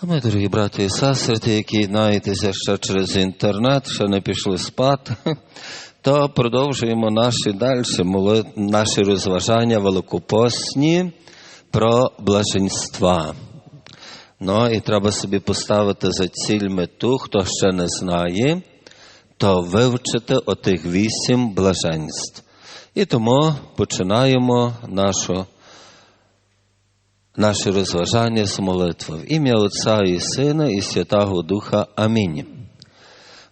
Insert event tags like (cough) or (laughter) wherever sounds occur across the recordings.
А ми, дорогі брати і сестри, які знаєтеся ще через інтернет, ще не пішли спати, (laughs) то продовжуємо наші далі наші розважання великопосні про блаженства. Ну і треба собі поставити за ціль мету, хто ще не знає, то вивчити отих вісім блаженств. І тому починаємо нашу Наше розважання з молитви в ім'я Отця і Сина і Святого Духа. Амінь.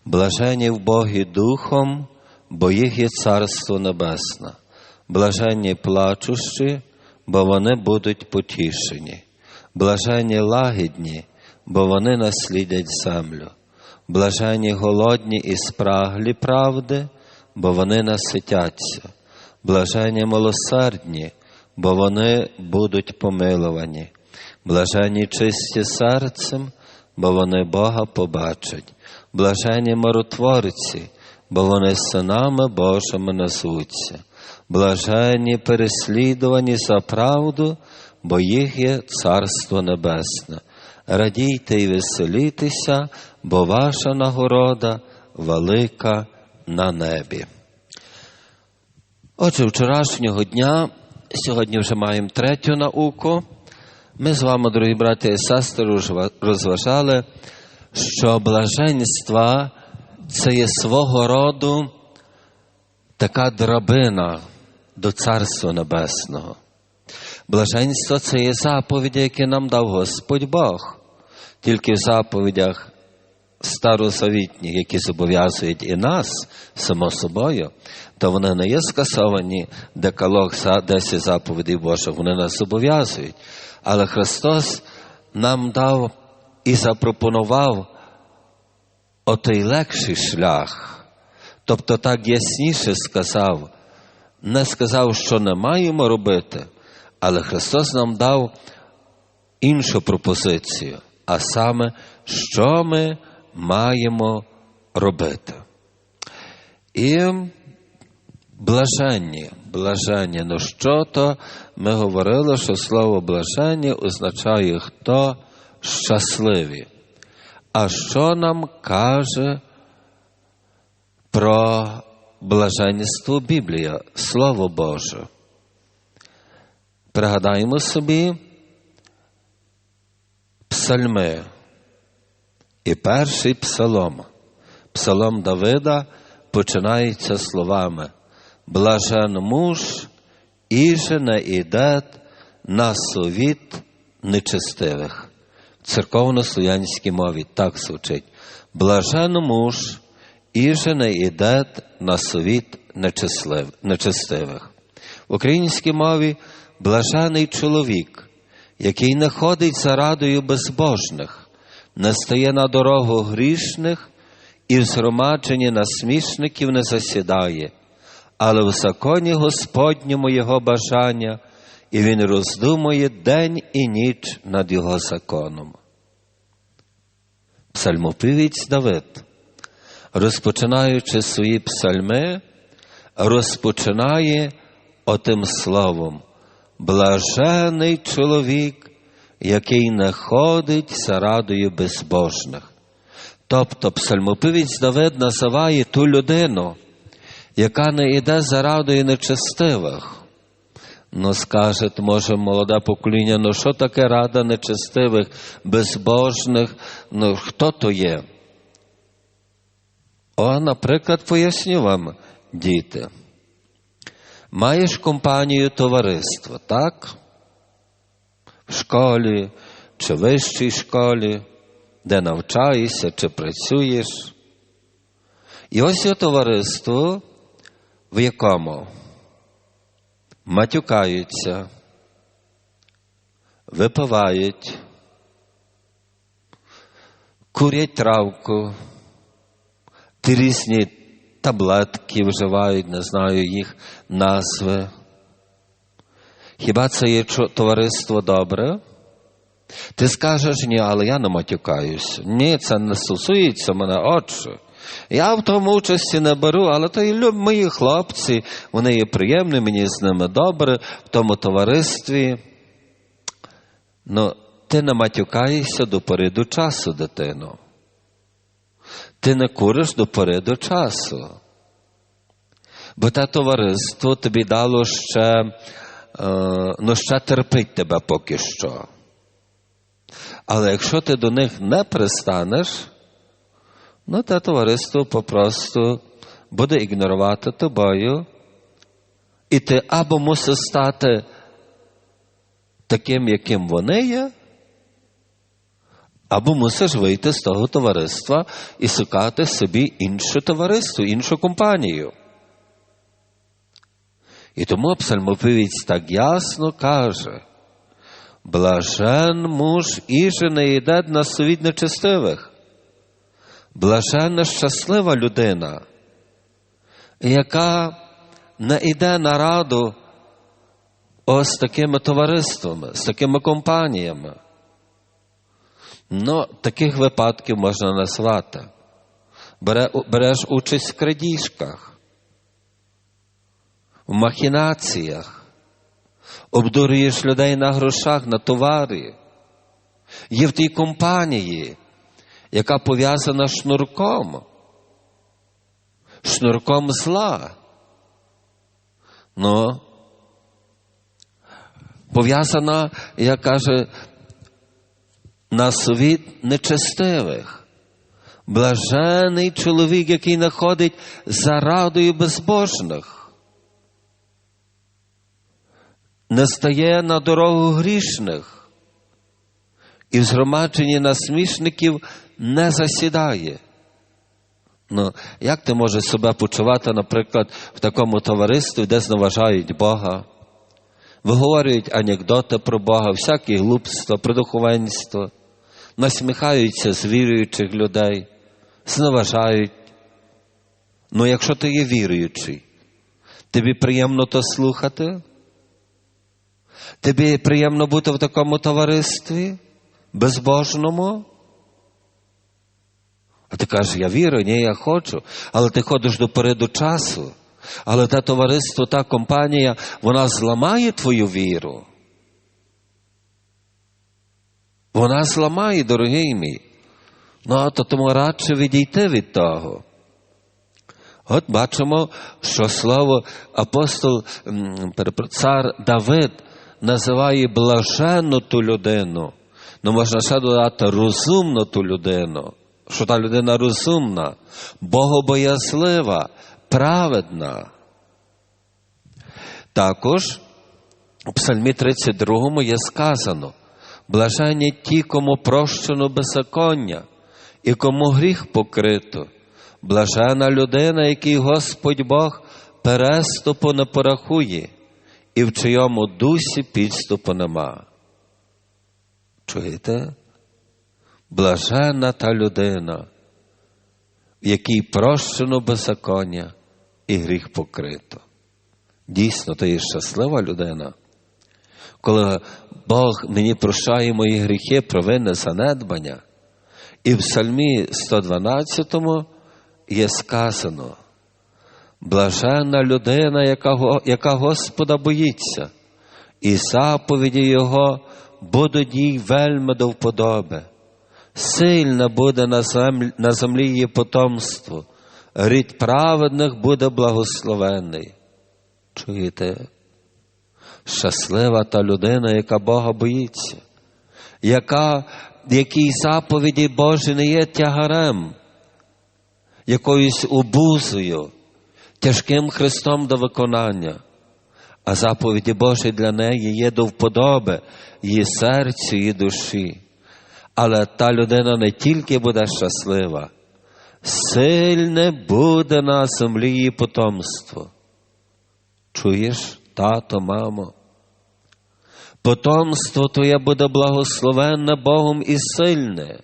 Блажені в Богі Духом, бо їх є Царство Небесне. Блаженні плачущі, бо вони будуть потішені. Блаженні лагідні, бо вони наслідять землю. Блаженні голодні і спраглі правди, бо вони наситяться. Блаженні милосердні, бо вони будуть помилувані. Блаженні чисті серцем, бо вони Бога побачать. Блаженні миротворці, бо вони синами Божими назвуться. Блаженні переслідувані за правду, бо їх є Царство Небесне. Радійте і веселітеся, бо ваша нагорода велика на небі. Отже, вчорашнього дня, сьогодні вже маємо третю науку. Ми з вами, дорогі браті і сестри, розважали, що блаженство це є свого роду така драбина до Царства Небесного. Блаженство це є заповіді, які нам дав Господь Бог. Тільки в заповідях старозавітніх, які зобов'язують і нас, само собою, то вони не є скасовані декалог за 10 заповідей Божих, вони нас зобов'язують. Але Христос нам дав і запропонував отий легший шлях, тобто так ясніше сказав, не сказав, що не маємо робити, але Христос нам дав іншу пропозицію, а саме, що ми маємо робити. І блаження, блаження, ну що то ми говорили, що слово блаження означає хто щасливі. А що нам каже про блаженство Біблія, Слово Боже? Пригадаємо собі псальми. І перший псалом, псалом Давида, починається словами Блажен муж, іже не іде на совіт нечестивих. В церковно-слов'янській мові так звучить. Блажен муж, іже не іде на совіт нечестивих. В українській мові блажений чоловік, який не ходить за радою безбожних, не стає на дорогу грішних і в згромадженні насмішників не засідає, але в законі Господньому його бажання, і він роздумує день і ніч над його законом. Псальмопівець Давид, розпочинаючи свої псальми, розпочинає отим словом блажений чоловік, який не ходить за радою безбожних. Тобто псальмопівець Давид називає ту людину, яка не йде за радою нечестивих. Ну, скаже, може, молоде покоління, ну що таке рада нечестивих, безбожних, ну хто то є? О, наприклад, поясню вам, діти. Маєш компанію товариства, так? В школі чи вищій школі, де навчаєшся чи працюєш. І ось є товариство, в якому матюкаються, випивають, курять травку, різні таблетки вживають, не знаю їх назви. Хіба це є товариство добре? Ти скажеш ні, але я не матюкаюся. Ні, це не стосується мене, отче. Я в тому участі не беру, але то і люб мої хлопці, вони є приємні, мені з ними добре, в тому товаристві. Ну, ти не матюкаєшся до пори до часу, дитино. Ти не куриш до пори до часу. Бо те товариство тобі дало ще, ну ще терпить тебе поки що. Але якщо ти до них не пристанеш, ну те товариство попросту буде ігнорувати тобою, і ти або мусиш стати таким, яким вони є, або мусиш вийти з того товариства і шукати собі інше товариство, іншу компанію. І тому псалмопівець так ясно каже: Блажен муж і не йде на совід нечестивих. Блаженна щаслива людина, яка не йде на раду ось такими товариствами, з такими компаніями. Ну, таких випадків можна назвати. Береш участь в крадіжках, в махінаціях, обдурюєш людей на грошах, на товарі. Є в тій компанії, яка пов'язана шнурком, шнурком зла. Ну, пов'язана, як каже, на світ нечестивих. Блажений чоловік, який находить за радою безбожних, не стає на дорогу грішних і в згромадженні насмішників не засідає. Ну, як ти можеш себе почувати, наприклад, в такому товаристві, де зневажають Бога, виговорюють анекдоти про Бога, всякі глупства, продуховенство, насміхаються з віруючих людей, зневажають. Ну, якщо ти є віруючий, тобі приємно то слухати? Тобі приємно бути в такому товаристві безбожному? А ти кажеш, я вірю, ні, я хочу, але ти ходиш до переду часу. Але те товариство, та компанія, вона зламає твою віру. Вона зламає, дорогий мій. Ну, то тому радше відійти від того. От бачимо, що слово апостол цар Давид називає блаженну ту людину. Ну, можна ще додати розумну ту людину що та людина розумна, богобоязлива, праведна. Також у Псальмі 32 є сказано: блаженні ті, кому прощено беззаконня і кому гріх покрито, блажена людина, який Господь Бог переступу не порахує, і в чийому дусі підступу нема. Чуєте? Блажена та людина, в якій прощено беззаконня і гріх покрито. Дійсно, то є щаслива людина, коли Бог мені прощає мої гріхи, провини, занедбання. І в Псальмі 112 є сказано: блаженна людина, яка яка Господа боїться, і заповіді Його будуть їй вельми до вподоби. Сильне буде на землі, на землі її потомство, рід праведних буде благословений. Чуєте? Щаслива та людина, яка Бога боїться, яка, якій заповіді Божі не є тягарем, якоюсь обузою, тяжким Христом до виконання, а заповіді Божі для неї є до вподоби її серцю і душі. Але та людина не тільки буде щаслива, сильне буде на землі її потомство. Чуєш, тато, мамо? Потомство твоє буде благословенне Богом і сильне,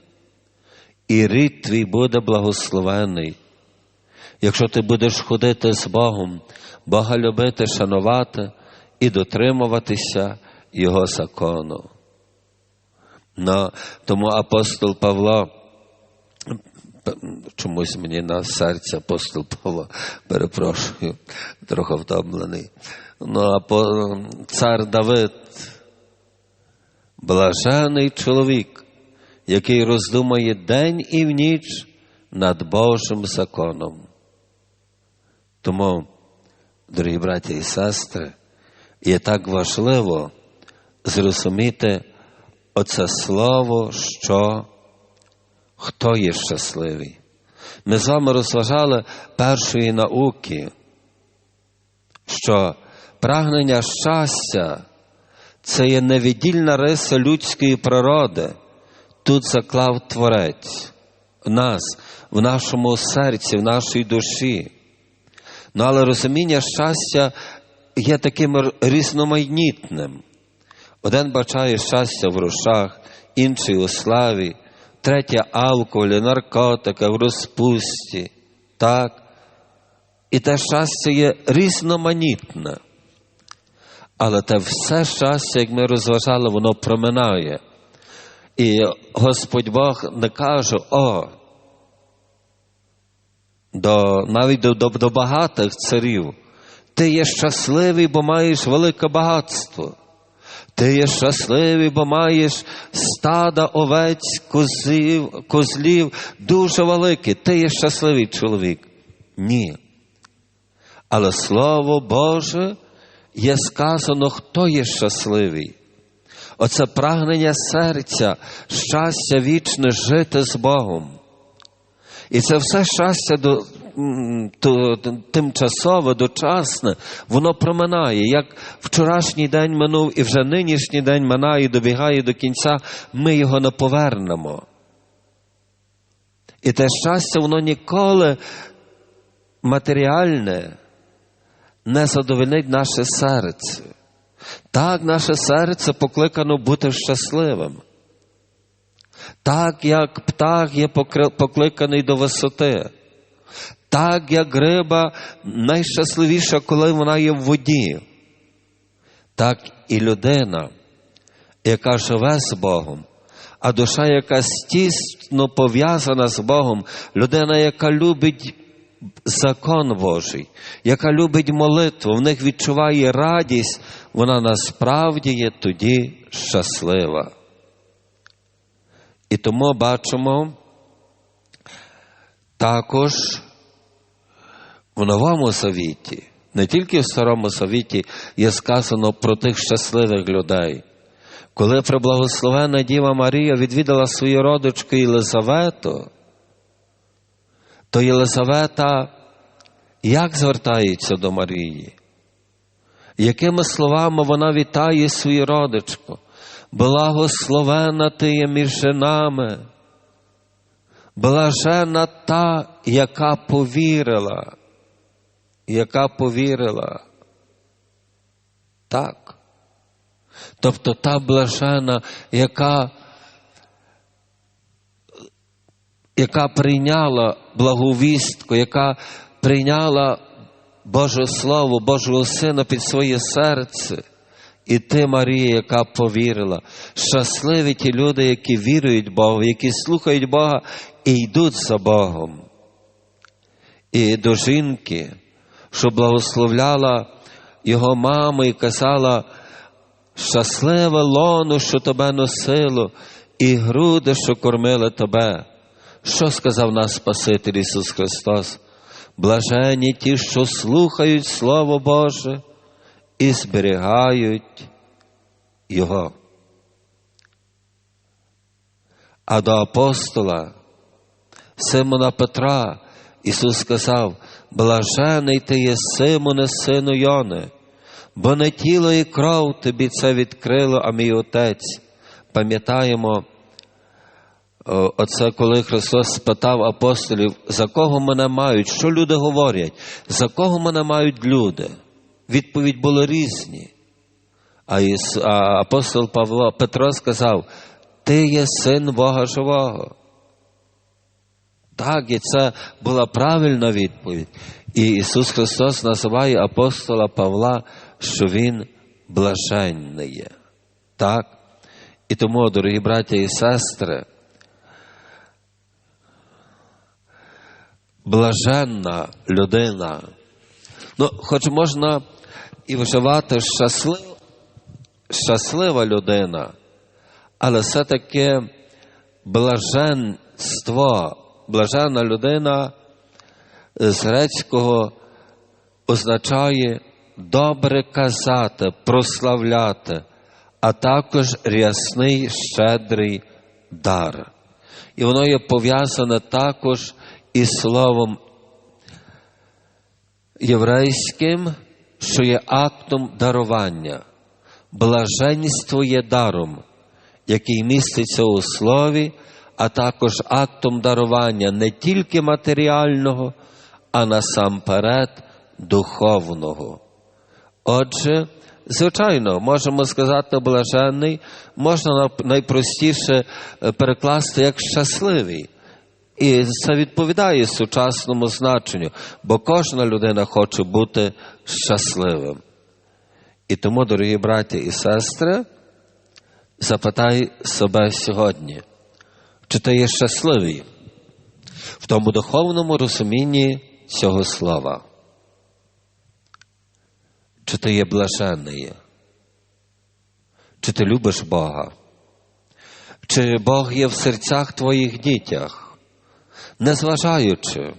і рід твій буде благословений. Якщо ти будеш ходити з Богом, Бога любити, шанувати і дотримуватися Його закону. Но, тому апостол Павло, чомусь мені на серце апостол Павло, перепрошую, трохи втомлений. Ну, цар Давид Блажений чоловік, який роздумає день і в ніч над Божим законом. Тому, дорогі браті і сестри, є так важливо зрозуміти оце слово, що хто є щасливий. Ми з вами розважали першої науки, що прагнення щастя це є невіддільна риса людської природи. Тут заклав Творець в нас, в нашому серці, в нашій душі. Ну, але розуміння щастя є таким різноманітним. Один бачає щастя в грошах, інший у славі, третє алкоголі, наркотика, в розпусті. Так? І те щастя є різноманітне. Але те все щастя, як ми розважали, воно проминає. І Господь Бог не каже, о, до, навіть до, до, до багатих царів, ти є щасливий, бо маєш велике багатство. Ти є щасливий, бо маєш стада овець, козів, козлів дуже велике. Ти є щасливий чоловік. Ні. Але Слово Боже є сказано, хто є щасливий. Оце прагнення серця, щастя вічне жити з Богом. І це все щастя до, то, тимчасове, дочасне, воно проминає. Як вчорашній день минув і вже нинішній день минає, добігає до кінця, ми його не повернемо. І те щастя, воно ніколи матеріальне не задовольнить наше серце. Так, наше серце покликано бути щасливим. Так, як птах є покликаний до висоти. Так, як риба найщасливіша, коли вона є в воді. Так і людина, яка живе з Богом, а душа, яка стісно пов'язана з Богом, людина, яка любить закон Божий, яка любить молитву, в них відчуває радість, вона насправді є тоді щаслива. І тому бачимо також в Новому Завіті, не тільки в Старому Завіті є сказано про тих щасливих людей. Коли преблагословена Діва Марія відвідала свою родичку Єлизавету, то Єлизавета як звертається до Марії? Якими словами вона вітає свою родичку? Благословена ти є між женами, блажена та, яка повірила, яка повірила. Так. Тобто та блажена, яка яка прийняла благовістку, яка прийняла Боже Слово, Божого Сина під своє серце. І ти, Марія, яка повірила, щасливі ті люди, які вірують Богу, які слухають Бога і йдуть за Богом. І до жінки, що благословляла його маму і казала, щасливе лоно, що тебе носило, і груди, що кормили тебе. Що сказав нас Спаситель Ісус Христос? Блажені ті, що слухають Слово Боже і зберігають Його. А до апостола Симона Петра Ісус сказав, блажений ти є Симоне, сину Йони, бо не тіло і кров тобі це відкрило, а мій Отець. Пам'ятаємо, Оце коли Христос спитав апостолів, за кого мене мають, що люди говорять, за кого мене мають люди? Відповідь була різні. А, апостол Павло Петро сказав: Ти є син Бога живого. Так, і це була правильна відповідь. І Ісус Христос називає апостола Павла, що Він блаженний є. Так? І тому, дорогі браті і сестри, блаженна людина. Ну, хоч можна і вживати щаслив, щаслива людина, але все-таки блаженство, блаженна людина з грецького означає добре казати, прославляти, а також рясний щедрий дар. І воно є пов'язане також із словом єврейським, що є актом дарування. Блаженство є даром, який міститься у слові, а також актом дарування не тільки матеріального, а насамперед духовного. Отже, звичайно, можемо сказати блаженний, можна найпростіше перекласти як щасливий. І це відповідає сучасному значенню, бо кожна людина хоче бути щасливим. І тому, дорогі браті і сестри, запитай себе сьогодні, чи ти є щасливий в тому духовному розумінні цього слова? Чи ти є блажений? Чи ти любиш Бога? Чи Бог є в серцях твоїх дітях? Незважаючи,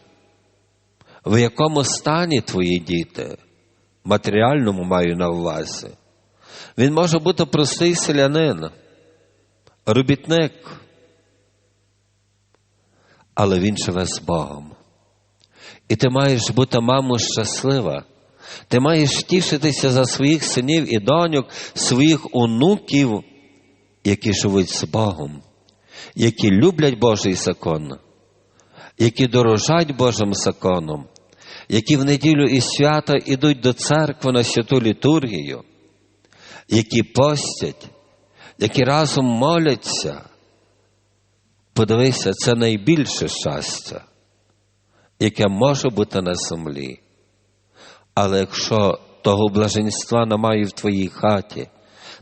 в якому стані твої діти, матеріальному маю на увазі, він може бути простий селянин, робітник, але він живе з Богом. І ти маєш бути, мамо, щаслива. Ти маєш тішитися за своїх синів і доньок, своїх онуків, які живуть з Богом, які люблять Божий закон, які дорожать Божим законом, які в неділю і свята йдуть до церкви на святу літургію, які постять, які разом моляться. Подивися, це найбільше щастя, яке може бути на землі. Але якщо того блаженства немає в твоїй хаті,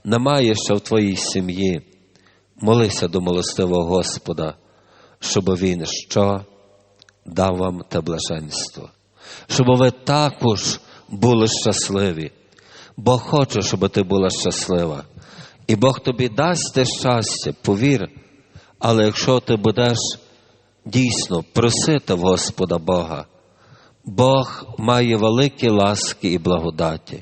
немає ще в твоїй сім'ї, молися до милостивого Господа, щоб Він що дав вам те блаженство, щоб ви також були щасливі. Бог хоче, щоб ти була щаслива. І Бог тобі дасть те щастя, повір. Але якщо ти будеш дійсно просити в Господа Бога, Бог має великі ласки і благодаті.